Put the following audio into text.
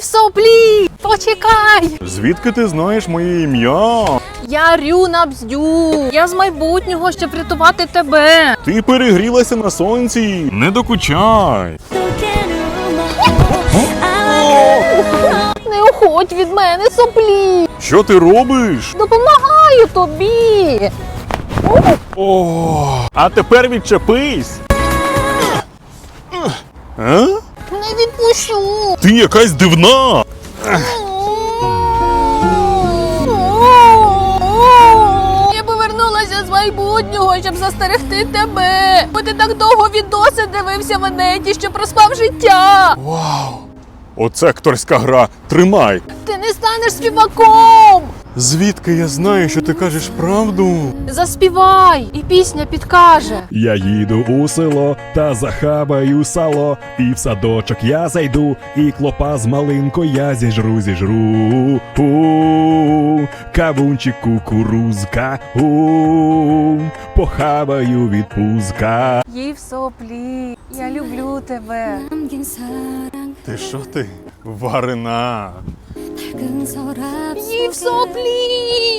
В соплі! Почекай! Звідки ти знаєш моє ім'я? Я Рюна Бздю. Я з майбутнього, щоб врятувати тебе. Ти перегрілася на сонці. Не докучай. Не уходь від мене, соплі! Що ти робиш? Допомагаю тобі! О, а тепер відчепись. Відпущу! Ти якась дивна. Я повернулася з майбутнього, щоб застерегти тебе. Бо ти так довго відоси дивився в неті, що проспав життя. Вау! Оце акторська гра. Тримай. Ти не станеш співаком. Звідки я знаю, що ти кажеш правду? Заспівай, і пісня підкаже. Я їду у село та захабаю сало, і в садочок я зайду, і клопа з малинко я зіжру, зіжру. У, кавунчик кукурузка, у, похабаю відпузка. Їй в соплі, я люблю тебе. Ти що ти? Варена. You've so please.